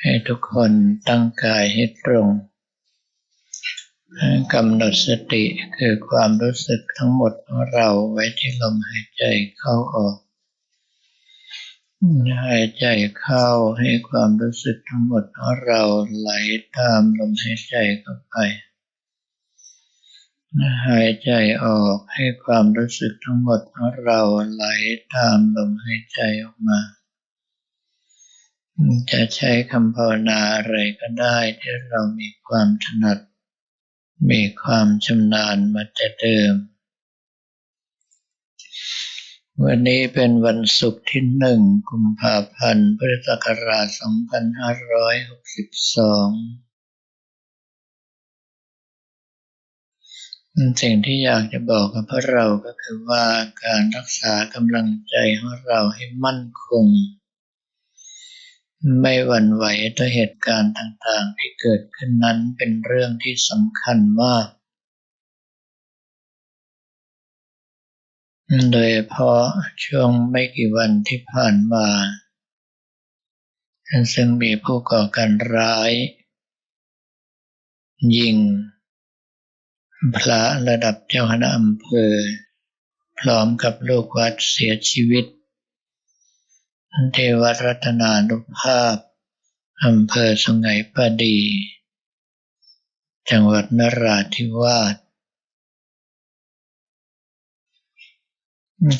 ให้ทุกคนตั้งกายให้ตรงกำหนดสติคือความรู้สึกทั้งหมดของเราไว้ที่ลมหายใจเข้าออก หายใจเข้าให้ความรู้สึกทั้งหมดของเราไหลตามลมหายใจเข้าไป หายใจออกให้ความรู้สึกทั้งหมดของเราไหลตามลมหายใจออกมา จะใช้คำภาวนาอะไรก็ได้ที่เรามีความถนัด มีความชำนาญมาแต่เดิม วันนี้เป็นวันศุกร์ที่หนึ่งกุมภาพันธ์พุทธศักราช 2562 สิ่งที่อยากจะบอกกับพวกเราก็คือว่าการรักษากำลังใจของเราให้มั่นคง ไม่หวั่นไหวต่อเหตุการณ์ต่างๆ ที่เกิดขึ้นนั้นเป็นเรื่องที่สำคัญมาก โดยเพราะช่วงไม่กี่วันที่ผ่านมา ซึ่งมีผู้ก่อการร้าย ยิง พระระดับเจ้าคณะอำเภอ พร้อมกับลูกวัดเสียชีวิต เทวรัตนานุภาพอำเภอสุไหงปดี จังหวัดนราธิวาส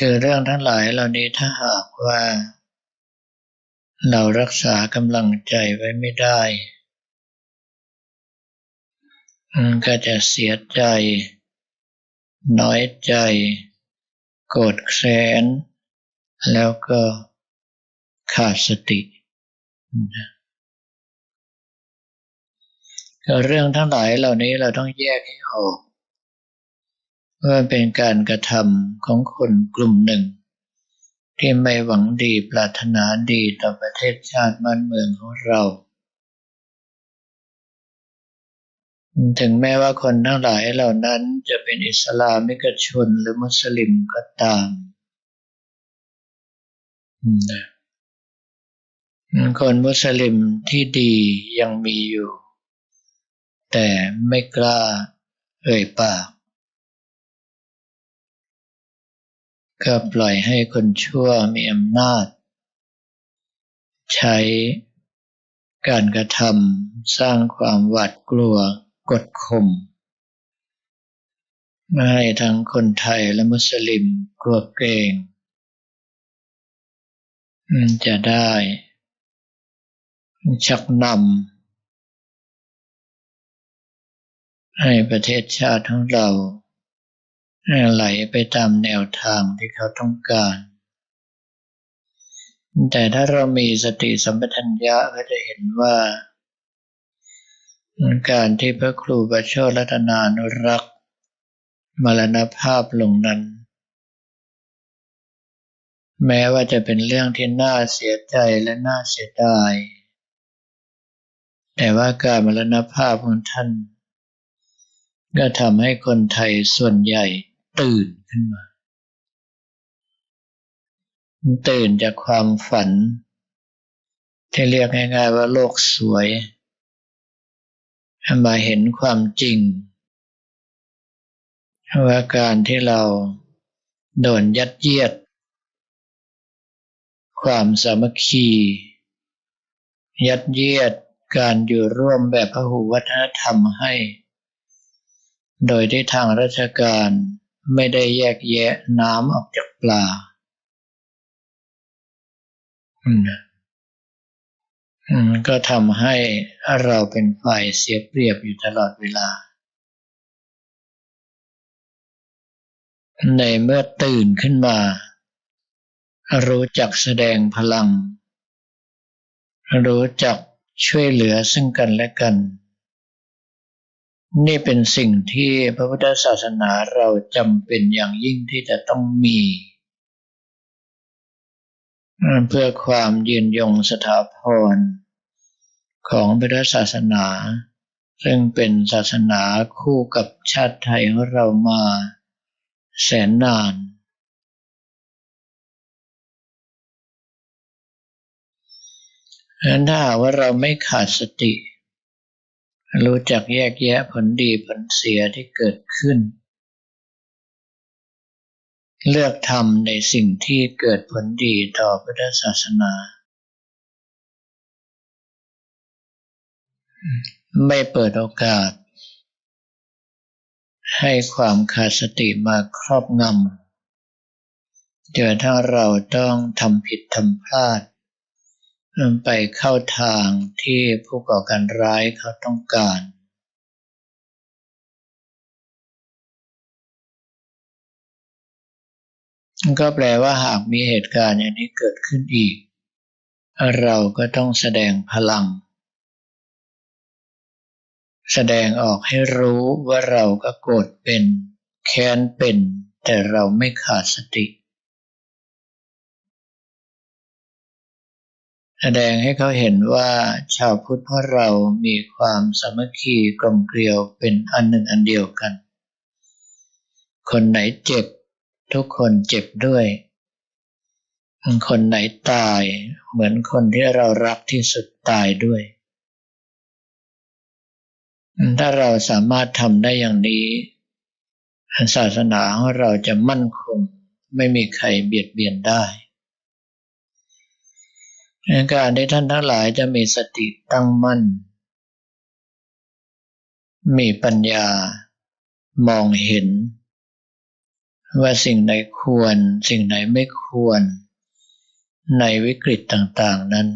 คือเรื่องทั้งหลายเหล่านี้ถ้าหากว่า เรารักษากำลังใจไว้ไม่ได้ก็จะเสียใจ น้อยใจ โกรธแค้นแล้วก็ ขาดสติเรื่องทั้งหลายเหล่านี้เราต้องแยกให้ออกว่าเป็นการกระทำของคนกลุ่มหนึ่ง ที่ไม่หวังดีปรารถนาดีต่อประเทศชาติบ้านเมืองของเรา ถึงแม้ว่าคนทั้งหลายเหล่านั้นจะเป็นอิสลามิกชนหรือมุสลิมก็ตามนะ คนมุสลิมที่ดียังมีอยู่ แต่ไม่กล้าเอ่ยปาก ก็ปล่อยให้คนชั่วมีอำนาจ ใช้การกระทำสร้างความหวาดกลัวกดข่มไม่ให้ทั้งคนไทยและมุสลิมกลัวเกรงจะได้ ชักนำให้ประเทศชาติของเราไหลไปตามแนวทางที่เขาต้องการ แต่ถ้าเรามีสติสัมปชัญญะก็จะเห็นว่า การที่พระครูประโชรัตนานุรักษ์มรณภาพลงนั้น แม้ว่าจะเป็นเรื่องที่น่าเสียใจและน่าเสียดาย แต่ว่าการมรณภาพของท่าน ก็ทำให้คนไทยส่วนใหญ่ตื่นขึ้นมา ตื่นจากความฝัน ที่เรียกง่ายๆว่าโลกสวยมาเห็นความจริง ว่าการที่เราโดนยัดเยียด ความสามัคคี ยัดเยียด การอยู่ร่วมแบบพหุวัฒนธรรมให้ โดยที่ทางราชการไม่ได้แยกแยะน้ำออกจากปลาก็ทำให้เราเป็นฝ่ายเสียเปรียบอยู่ตลอดเวลา ในเมื่อตื่นขึ้นมา รู้จักแสดงพลัง รู้จัก ช่วยเหลือซึ่งกันและกัน นี่เป็นสิ่งที่พระพุทธศาสนาเราจำเป็นอย่างยิ่งที่จะต้องมี เพื่อความยืนยงสถาพรของพุทธศาสนา ซึ่งเป็นศาสนาคู่กับชาติไทยของเรามาแสนนาน นั้นถ้าว่าเราไม่ขาดสติ รู้จักแยกแยะผลดีผลเสียที่เกิดขึ้น เลือกทำในสิ่งที่เกิดผลดีต่อพุทธศาสนา ไม่เปิดโอกาส ให้ความขาดสติมาครอบงำเจอถ้าเราต้องทำผิดทำพลาด ไปเข้าทางที่ผู้ก่อการร้ายเขาต้องการ ก็แปลว่าหากมีเหตุการณ์อย่างนี้เกิดขึ้นอีก เราก็ต้องแสดงพลัง แสดงออกให้รู้ว่าเราก็โกรธเป็น แค้นเป็น แต่เราไม่ขาดสติ แสดงให้เขาเห็นว่าชาวพุทธพวกเรามีความสามัคคีกลมเกลียวเป็นอันหนึ่งอันเดียวกัน คนไหนเจ็บ ทุกคนเจ็บด้วย คนไหนตายเหมือนคนที่เรารักที่สุดตายด้วย ถ้าเราสามารถทำได้อย่างนี้ศาสนาของเราจะมั่นคงไม่มีใครเบียดเบียนได้ ในการที่ท่านทั้งหลายจะมีสติตั้งมั่น มีปัญญามองเห็น ว่าสิ่งไหนควรสิ่งไหนไม่ควร ในวิกฤตต่างๆนั้น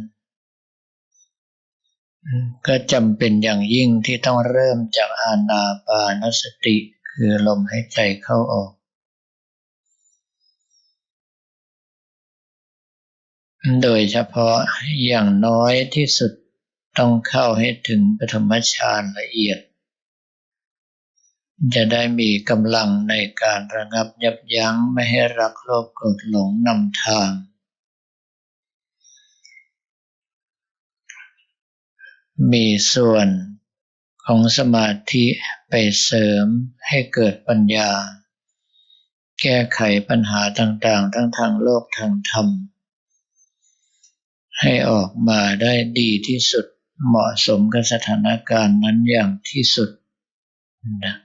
ก็จำเป็นอย่างยิ่งที่ต้องเริ่มจากอานาปานสติคือลมหายใจเข้าออก โดยเฉพาะอย่างน้อยที่สุดต้องเข้าให้ถึงปฐมฌานละเอียด จะได้มีกำลังในการระงับยับยั้งไม่ให้รักโลภโกรธหลงนำทาง มีส่วนของสมาธิไปเสริมให้เกิดปัญญา แก้ไขปัญหาต่างๆ ทั้งทางโลกทางธรรม ให้ออกมาได้ดีที่สุดเหมาะสมกับสถานการณ์นั้นอย่างที่สุดนะ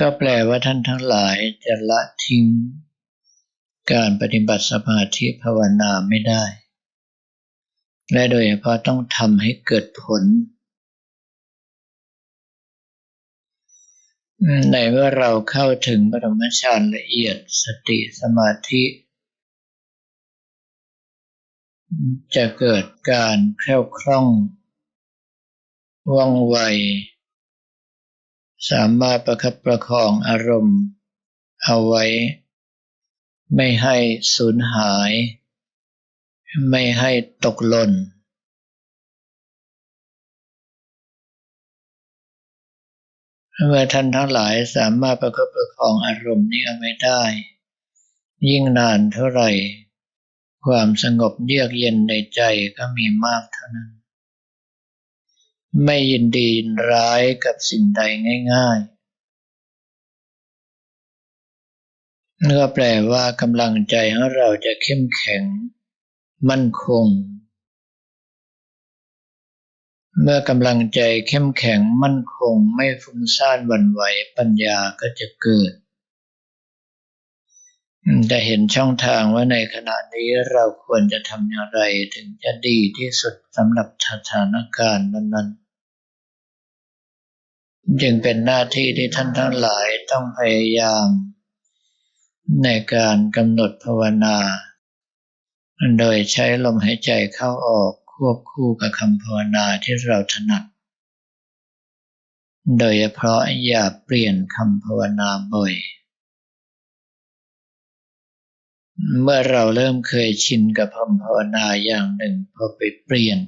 ก็แปลว่าท่านทั้งหลายจะละทิ้ง การปฏิบัติสมาธิภาวนาไม่ได้ และโดยเฉพาะต้องทำให้เกิดผล ในเมื่อเราเข้าถึงปรมฌานละเอียดสติสมาธิ จะเกิดการแคล่วคล่องว่องไว สามารถประคับประคองอารมณ์ เอาไว้ ไม่ให้สูญหาย ไม่ให้ตกหล่น เมื่อท่านทั้งหลายสามารถประคับประคองอารมณ์นี้เอาไว้ได้ ยิ่งนานเท่าไหร่ ความสงบเยือกเย็นในใจก็มีมากเท่านั้น ไม่ยินดียินร้ายกับสิ่งใดง่ายๆนั่นก็แปลว่ากำลังใจของเราจะเข้มแข็ง มั่นคง เมื่อกำลังใจเข้มแข็งมั่นคงไม่ฟุ้งซ่านวันไหวปัญญาก็จะเกิดจะเห็นช่องทางว่าในขณะนี้เราควรจะทำอย่างไรถึงจะดีที่สุดสำหรับสถานการณ์นั้นๆ จึงเป็นหน้าที่ที่ท่านทั้งหลายต้องพยายาม ในการกำหนดภาวนา โดยใช้ลมหายใจเข้าออก ควบคู่กับคำภาวนาที่เราถนัด โดยเฉพาะอย่าเปลี่ยนคำภาวนาบ่อย เมื่อเราเริ่มเคยชินกับคำภาวนาอย่างหนึ่งพอไปเปลี่ยน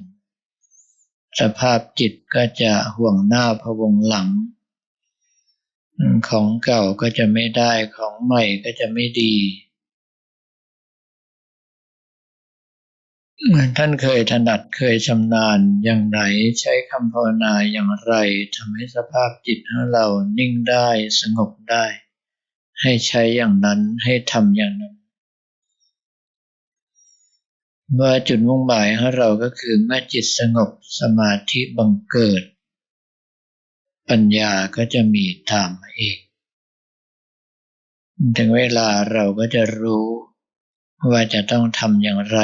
สภาพจิตก็จะห่วงหน้าพวงหลัง ของเก่าก็จะไม่ได้ของใหม่ก็จะไม่ดี ท่านเคยถนัดเคยชำนาญอย่างไรใช้คำภาวนาอย่างไรทำให้สภาพจิตของเรานิ่งได้สงบได้ ให้ใช้อย่างนั้นให้ทำอย่างนั้น ว่าจุดมุ่งหมายของเราก็คือเมื่อจิตสงบสมาธิบังเกิด ปัญญาก็จะมีตามมาเอง ถึงเวลาเราก็จะรู้ว่าจะต้องทำอย่างไร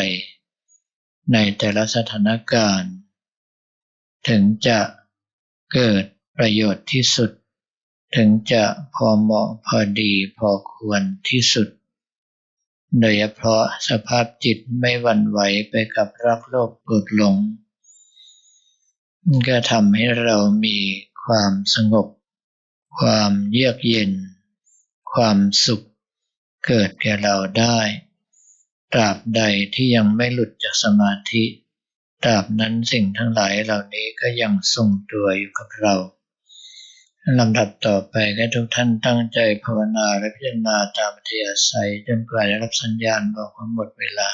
ในแต่ละสถานการณ์ ถึงจะเกิดประโยชน์ที่สุด ถึงจะพอเหมาะพอดีพอควรที่สุด โดยเฉพาะสภาพจิตไม่หวั่นไหวไปกับรักโลภโกรธหลง ก็ทำให้เรามีความสงบ ความเยือกเย็น ความสุขเกิดแก่เราได้ ตราบใดที่ยังไม่หลุดจากสมาธิตราบนั้นสิ่งทั้งหลายเหล่านี้ก็ยังทรงตัวอยู่กับเราลำดับต่อไปให้ทุกท่านตั้งใจภาวนาและพิจารณาตามอัธยาศัยจนกว่าจะรับสัญญาณบอกว่าหมดเวลา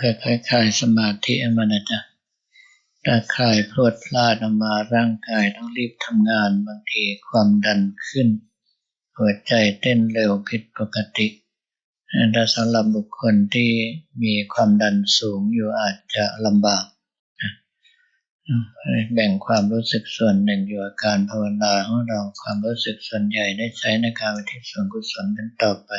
ค่อยๆคลายสมาธิมันนะจ๊ะถ้าคลายพลวดพลาดออกมาร่างกายต้องรีบทำงานบางทีความดันขึ้น หัวใจเต้นเร็วผิดปกติถ้าสำหรับบุคคลที่มีความดันสูงอยู่อาจจะลำบากแบ่งความรู้สึกส่วนหนึ่งอยู่อาการภาวนาของเราความรู้สึกส่วนใหญ่ได้ใช้ในการวิทิศส่วนกุศลกันต่อไป